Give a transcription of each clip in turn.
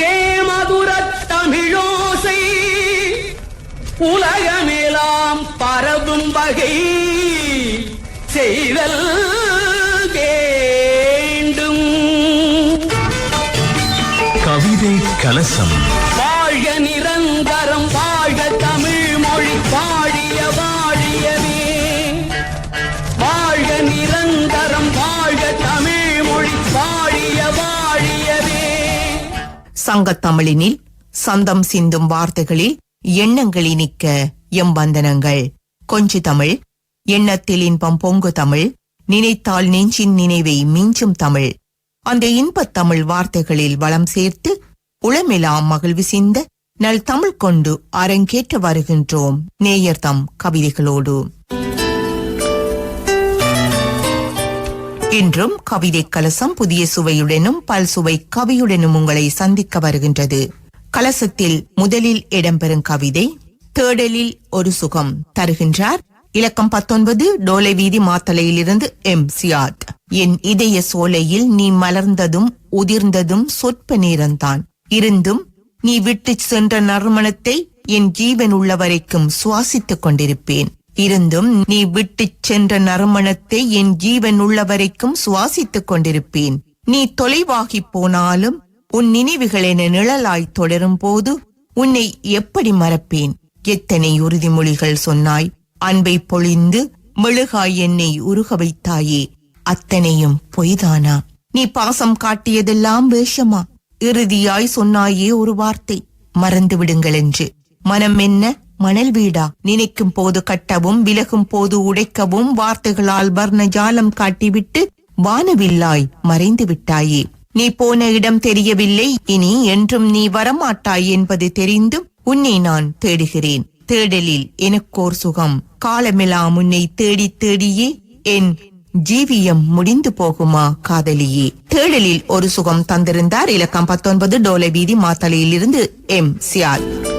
தேமதுரத் தமிழோசை. உலகமேலாம் பரவும் வகை செய்தல் வேண்டும். கவிதை கலசம். சங்கத்தமிழினில் சந்தம் சிந்தும் வார்த்தைகளில் எண்ணங்களில் இனிக்க எம்பந்தனங்கள் கொஞ்சு தமிழ் எண்ணத்தில் இன்பம் பொங்கு தமிழ் நினைத்தால் நெஞ்சின் நினைவை மிஞ்சும் தமிழ். அந்த இன்பத் தமிழ் வார்த்தைகளில் வளம் சேர்த்து உளமெலாம் மகிழ்வு சிந்த நல் தமிழ் கொண்டு அரங்கேற்ற வருகின்றோம் நேயர் தம் கவிதைகளோடு. இன்றும் கவிதை கலசம் புதிய சுவையுடனும் பல் சுவை கவியுடனும் உங்களை சந்திக்க வருகின்றது. கலசத்தில் முதலில் இடம்பெறும் கவிதை தேடலில் ஒரு சுகம் தருகின்றார். இலக்கம் பத்தொன்பது டோலை வீதி மாத்தலையிலிருந்து எம். சியாட். என் இதய சோலையில் நீ மலர்ந்ததும் உதிர்ந்ததும் சொற்ப நேரம்தான். இருந்தும் நீ விட்டுச் சென்ற நறுமணத்தை என் ஜீவன் உள்ள வரைக்கும் சுவாசித்துக் கொண்டிருப்பேன். இருந்தும் நீ விட்டுச் சென்ற நறுமணத்தை என் ஜீவன் உள்ள வரைக்கும் சுவாசித்துக் கொண்டிருப்பேன். நீ தொலைவாகிப் போனாலும் உன் நினைவுகள் என நிழலாய் தொடரும் போது உன்னை எப்படி மறப்பேன்? எத்தனை உறுதிமொழிகள் சொன்னாய்? அன்பை பொழிந்து மெழுகாய் என்னை உருக வைத்தாயே. அத்தனையும் பொய்தானா? நீ பாசம் காட்டியதெல்லாம் வேஷமா? இறுதியாய் சொன்னாயே ஒரு வார்த்தை. மறந்து விடுங்கள் என்று. மனம் என்ன? மணல் வீடா? நினைக்கும் போது கட்டவும் விலகும் போது உடைக்கவும் வார்த்தைகளால் வர்ண ஜாலம் காட்டிவிட்டு வானவில்லாய் மறைந்து விட்டாயே. நீ போன இடம் தெரியவில்லை இனி என்றும் நீ வரமாட்டாய் என்பது தெரிந்தும் உன்னை நான் தேடுகிறேன். தேடலில் எனக்கோர் சுகம். காலமெல்லாம் உன்னை தேடி தேடியே என் ஜீவியம் முடிந்து போகுமா காதலியே? தேடலில் ஒரு சுகம் தந்திருந்தார் இலக்கம் பத்தொன்பது டோலை வீதி மாத்தலையிலிருந்து எம். சியால்.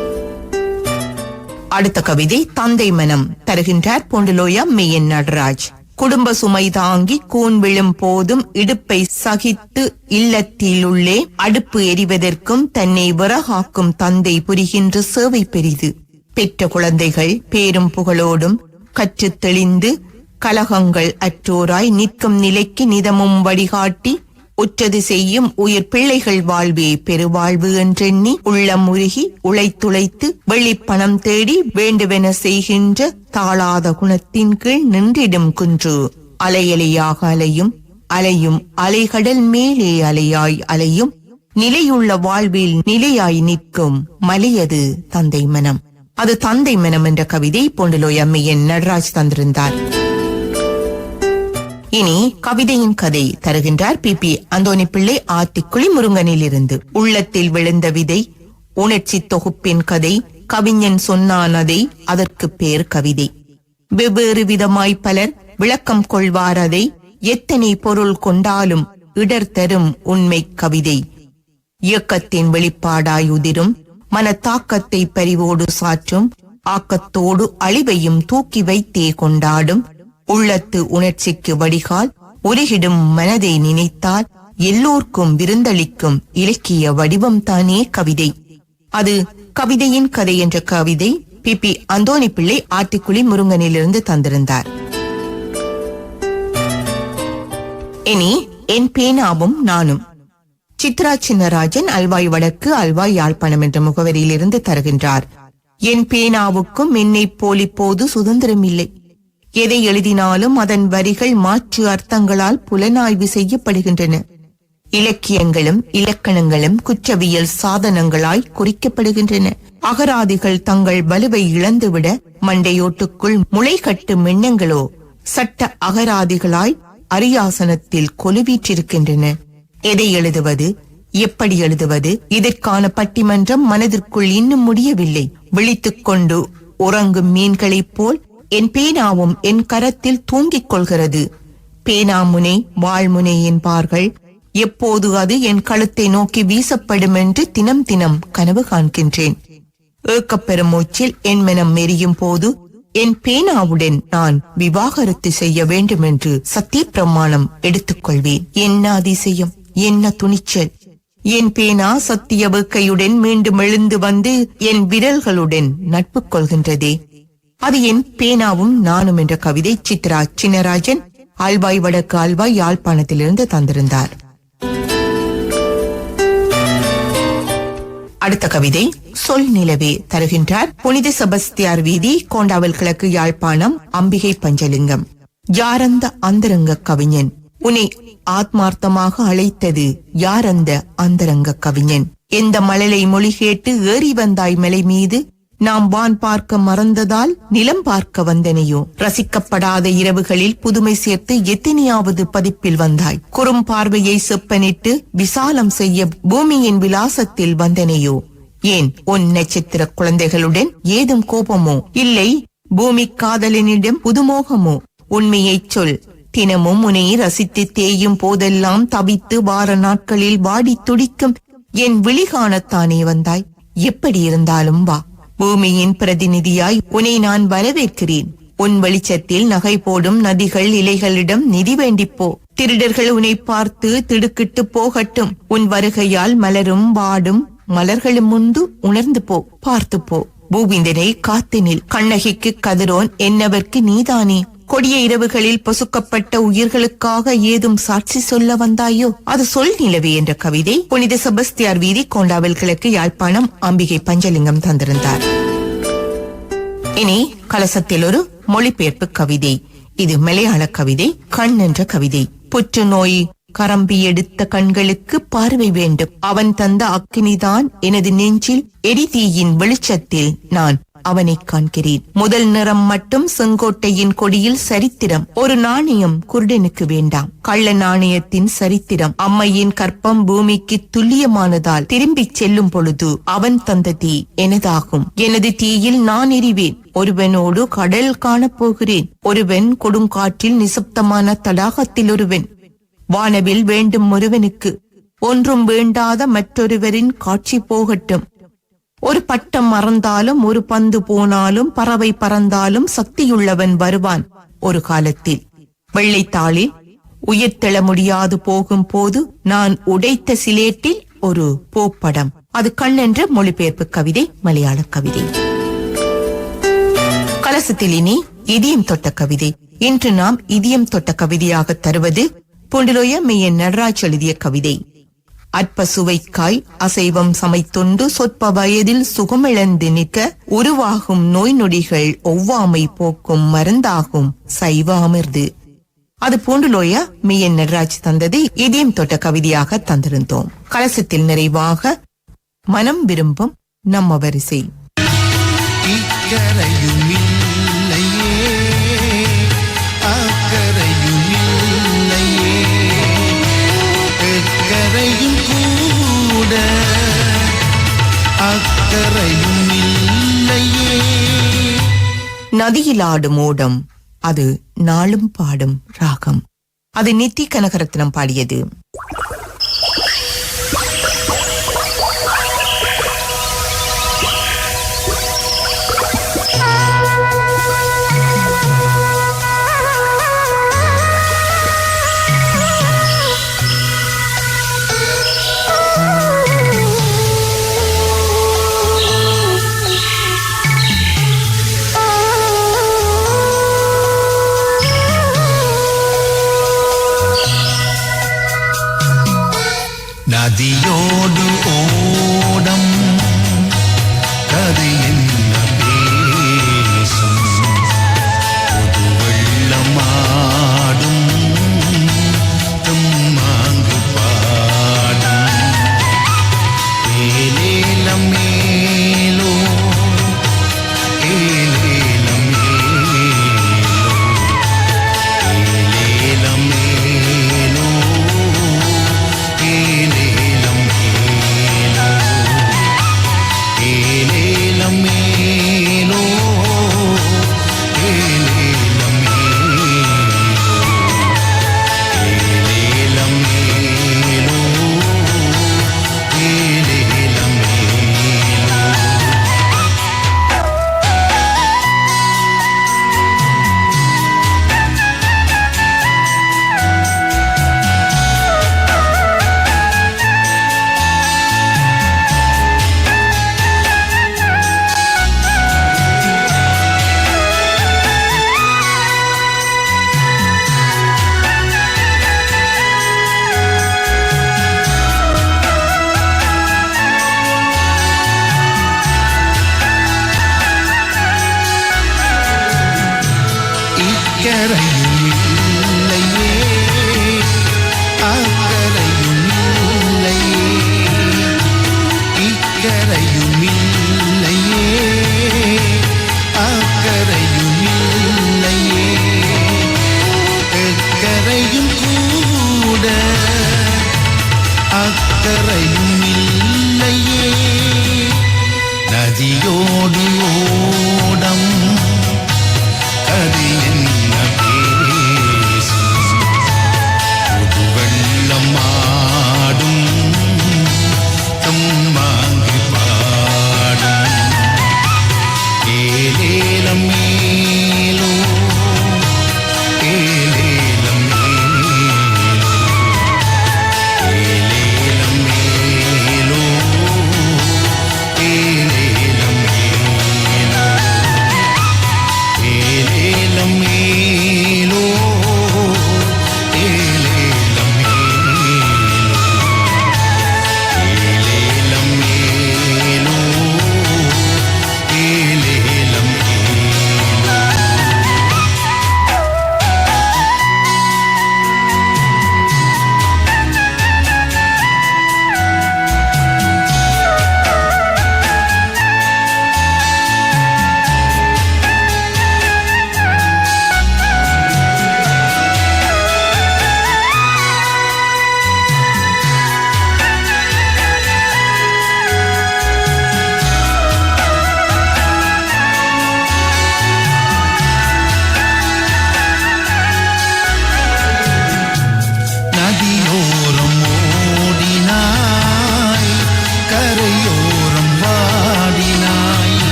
அடுத்த கவிதை தந்தை மனம் தருகின்றார் பொண்டுலோயா மெய்யன் நடராஜ். குடும்ப சுமை தாங்கி கூன் விழும் போதும் இடுப்பை சகித்து இல்லத்திலுள்ளே அடுப்பு எரிவதற்கும் தன்னை விறகாக்கும் தந்தை புரிகின்ற சேவை பெரிது. பெற்ற குழந்தைகள் பேரும் புகழோடும் கற்று தெளிந்து கலகங்கள் அற்றோராய் நிற்கும் நிலைக்கு நிதமும் வழிகாட்டி உற்றது செய்யும் உயிர் பிள்ளைகள் வாழ்வே பெருவாழ்வு என்றெண்ணி உள்ளம் உருகி உழைத்துழைத்து வெளிப்பணம் தேடி வேண்டுவென செய்கின்ற தாளாத குணத்தின் கீழ் நின்றிடும் குன்று. அலையலையாக அலையும் அலையும் அலைகடல் மேலே அலையாய் அலையும் நிலையுள்ள வாழ்வில் நிலையாய் நிற்கும் மலையது தந்தை மனம். அது தந்தை மனம் என்ற கவிதை போண்டலோய் அம்மையன் நடராஜ் தந்திருந்தார். இனி கவிதையின் கதை தருகின்றார் பி பி அந்தோணி பிள்ளை ஆத்திக்குழி முருங்கனில் இருந்து உள்ளத்தில் விழுந்த விதை உணர்ச்சி தொகுப்பின் கதை கவிஞன் சொன்னான் அதை அதற்கு பேர் கவிதை. வெவ்வேறு விதமாய் பலர் விளக்கம் கொள்வார் அதை எத்தனை பொருள் கொண்டாலும் இடர் தரும் உண்மை கவிதை. இயக்கத்தின் வெளிப்பாடாய் உதிரும் மன தாக்கத்தை பரிவோடு சாற்றும் ஆக்கத்தோடு அழிவையும் தூக்கி வைத்தே கொண்டாடும் உள்ளத்து உணர்ச்சிக்கு வடிகால் உருகிடும் மனதை நினைத்தால் எல்லோர்க்கும் விருந்தளிக்கும் இலக்கிய வடிவம் தானே கவிதை. அது கவிதையின் கதை என்ற கவிதை பி. பி. அந்தோணி பிள்ளை ஆத்திக்குழி முருங்கனிலிருந்து தந்திருந்தார். இனி என் பேனாவும் நானும். சித்ரா சின்னராஜன் அல்வாய் வடக்கு அல்வாய் யாழ்ப்பாணம் என்ற முகவரியிலிருந்து தருகின்றார். என் பேனாவுக்கும் என்னை போல் இப்போது சுதந்திரம் இல்லை எதை எழுதினாலும் அதன் வரிகள் மாற்று அர்த்தங்களால் புலனாய்வு செய்யப்படுகின்றன. இலக்கியங்களும் இலக்கணங்களும் குற்றவியல் சாதனங்களாய் குறிக்கப்படுகின்றன. அகராதிகள் தங்கள் வலுவை இழந்துவிட மண்டையோட்டுக்குள் முளை கட்டும் எண்ணங்களோ சட்ட அகராதிகளாய் அரியாசனத்தில் கொலுவீற்றிருக்கின்றன. எதை எழுதுவது எப்படி எழுதுவது இதற்கான பட்டிமன்றம் மனதிற்குள் இன்னும் முடியவில்லை. விழித்துக் கொண்டு உறங்கும் மீன்களைப் போல் என் பேனாவும் என் கரத்தில் தூங்கிக் கொள்கிறது. பேனாமுனை வாழ்முனை என்பார்கள். எப்போது அது என் கழுத்தை நோக்கி வீசப்படும் என்று தினம் தினம் கனவு காண்கின்றேன். ஏக்கப்பெறும் மூச்சில் என் மனம் மெரியும் போது என் பேனாவுடன் நான் விவாகரத்து செய்ய வேண்டும் என்று சத்திய பிரமாணம் எடுத்துக்கொள்வேன். என்ன அதிசயம் என்ன துணிச்சல் என் பேனா சத்திய வேக்கையுடன் மீண்டும் எழுந்து வந்து என் விரல்களுடன் நட்பு கொள்கின்றதே. அது என் பேனாவும் நானும் என்ற கவிதை சித்ரா சின்னராஜன் ஆல்வாய் வடக்கு ஆல்வாய் யாழ்ப்பாணத்திலிருந்து தந்திருந்தார். அடுத்த கவிதை சொல் நிலவே தருகின்றார் புனித செபஸ்தியார் வீதி கோண்டாவல் கிழக்கு யாழ்ப்பாணம் அம்பிகை பஞ்சலிங்கம். யாரந்த அந்தரங்க கவிஞன்? உன்னை ஆத்மார்த்தமாக அழைத்தது யார் அந்த அந்தரங்க கவிஞன்? எந்த மழலை மொழி கேட்டு ஏறி வந்தாய் மலை மீது? நாம் வான் பார்க்க மறந்ததால் நிலம் பார்க்க வந்தனையோ? ரசிக்கப்படாத இரவுகளில் புதுமை சேர்த்து எத்தனையாவது பதிப்பில் வந்தாய்? குறும் பார்வையை செப்பனிட்டு விசாலம் செய்ய பூமியின் விலாசத்தில் வந்தனையோ? ஏன் உன் நட்சத்திர குழந்தைகளுடன் ஏதும் கோபமோ? இல்லை பூமி காதலனிடம் புதுமோகமோ? உண்மையைச் சொல். தினமும் உன்னை ரசித்து தேயும் போதெல்லாம் தவித்து வார நாட்களில் வாடி துடிக்கும் என் விழிகாணத்தானே வந்தாய்? எப்படி இருந்தாலும் வா. பூமியின் பிரதிநிதியாய் உன்னை நான் வரவேற்கிறேன். உன் வெளிச்சத்தில் நகை போடும் நதிகள் இலைகளிடம் நிதி வேண்டிப்போ. திருடர்கள் உன்னை பார்த்து திடுக்கிட்டு போகட்டும். உன் வருகையால் மலரும் வாடும் மலர்களும் முந்து உணர்ந்து போ பார்த்து போ. பூவிந்தனை காத்தினில் கண்ணகிக்கு கதிரோன் என்னவர்க்கு நீதானே? கொடிய இரவுகளில் பொசுக்கப்பட்ட உயிர்களுக்காக ஏதும் சாட்சி சொல்ல வந்தாயோ? அது சொல் நிலவே என்ற கவிதை புனித செபஸ்தியார் வீதி கோண்டாவில் கிழக்கு யாழ்ப்பாணம் அம்பிகை பஞ்சலிங்கம் தந்திருந்தார். இனி கலசத்தில் ஒரு மொழிபெயர்ப்பு கவிதை. இது மலையாள கவிதை கண் என்ற கவிதை. புற்றுநோய் கரம்பி எடுத்த கண்களுக்கு பார்வை வேண்டும். அவன் தந்த அக்கினிதான் எனது நெஞ்சில் எரிதீயின் வெளிச்சத்தில் நான் அவனை காண்கிறேன். முதல் நிறம் மட்டும் செங்கோட்டையின் கொடியில் சரித்திரம். ஒரு நாணயம் குருடனுக்கு வேண்டாம். கள்ள நாணயத்தின் சரித்திரம். அம்மையின் கற்பம் பூமிக்கு துல்லியமானதால் திரும்பிச் செல்லும் பொழுது அவன் தந்த தீ எனதாகும். எனது தீயில் நான் எரிவேன் ஒருவனோடு கடல் காணப் போகிறேன். ஒருவன் கொடுங்காற்றில் நிசப்தமான தடாகத்தில் ஒருவன். வானவில் வேண்டும் ஒருவனுக்கு. ஒன்றும் வேண்டாத மற்றொருவரின் காட்சி போகட்டும். ஒரு பட்டம் மறந்தாலும் ஒரு பந்து போனாலும் பறவை பறந்தாலும் சக்தியுள்ளவன் வருவான் ஒரு காலத்தில். வெள்ளைத்தாளில் உயிர்த்தெழ முடியாது போகும் போது நான் உடைத்த சிலேட்டில் ஒரு போப்படம். அது கண்ணென்ற மொழிபெயர்ப்பு கவிதை மலையாள கவிதை. கலசத்தில் இனி இதயம் தொட்ட கவிதை. இன்று நாம் இதயம் தொட்ட கவிதையாக தருவது பூண்டிலோய மெய்யன் நடராஜ் எழுதிய கவிதை. அற்ப சுவைக்காய் அசைவம் சமைத்துண்டு சொற்ப வயதில் சுகமிழந்து நிற்க உருவாகும் நோய் நொடிகள் ஒவ்வாமை போக்கும் மருந்தாகும். சைவ அமிர்து அது பூண்டுலோய மெய்யன் நடராஜ் தந்தது இதயம் தொட்ட கவிதையாக தந்திருந்தோம். கலசத்தில் நிறைவாக மனம் விரும்பும் நம்ம வரிசை. கூட அக்கரையுமில்லையே நதியில் ஆடும் ஓடம் அது நாளும் பாடும் ராகம். அது நித்தி கனகரத்னம் பாடியது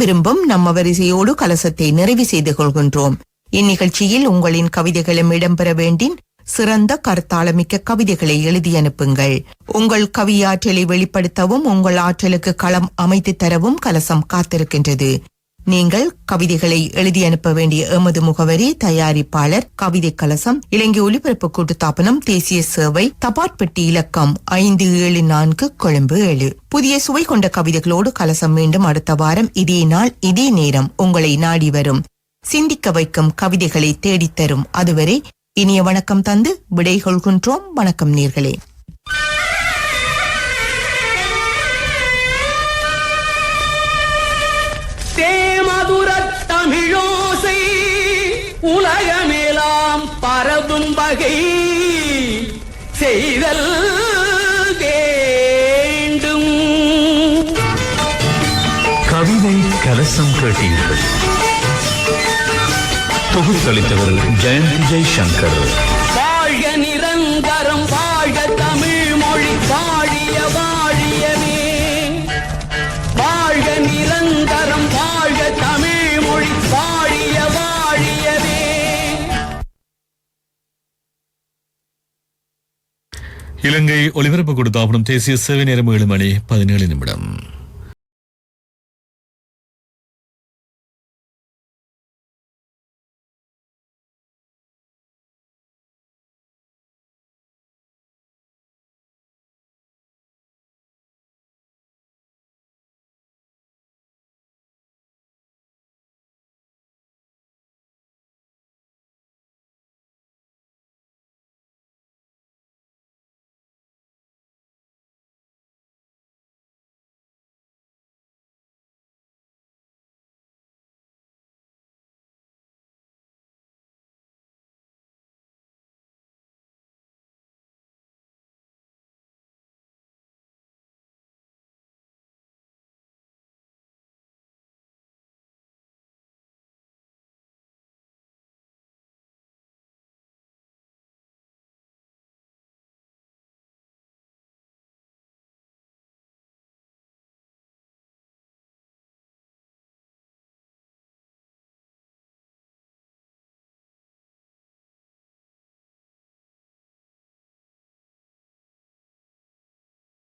விரும்பும் நம்ம வரிசையோடு கலசத்தை நிறைவு செய்து கொள்கின்றோம். இந்நிகழ்ச்சியில் உங்களின் கவிதைகளும் இடம்பெற வேண்டின் சிறந்த கருத்தாளமிக்க கவிதைகளை எழுதி அனுப்புங்கள். உங்கள் கவியாற்றலை வெளிப்படுத்தவும் உங்கள் ஆற்றலுக்கு களம் அமைத்து தரவும் கலசம் காத்திருக்கின்றது. நீங்கள் கவிதைகளை எழுதி அனுப்ப வேண்டிய எமது முகவரி தயாரிப்பாளர் கவிதை கலசம் இலங்கை ஒலிபரப்பு கூட்டுத்தாபனம் தேசிய சேவை தபாட்பெட்டி இலக்கம் ஐந்து ஏழு நான்கு கொழும்பு ஏழு. புதிய சுவை கொண்ட கவிதைகளோடு கலசம் மீண்டும் அடுத்த வாரம் இதே நாள் இதே நேரம் உங்களை நாடி வரும். சிந்திக்க வைக்கும் கவிதைகளை தேடித் தரும். அதுவரை இனிய வணக்கம் தந்து விடை கொள்கின்றோம். வணக்கம் நேர்களே. உலகமேலாம் பரவும் வகை செய்தல் வேண்டும். கவிதை கலசம் கேட்டீர்கள். தொகுத்தளித்தவர் ஜெயந்த் ஜெய்சங்கர். இலங்கை ஒலிபரப்பு கொடுத்தாப்படும் தேசிய சேவை நேரம் ஏழு மணி பதினேழு நிமிடம்.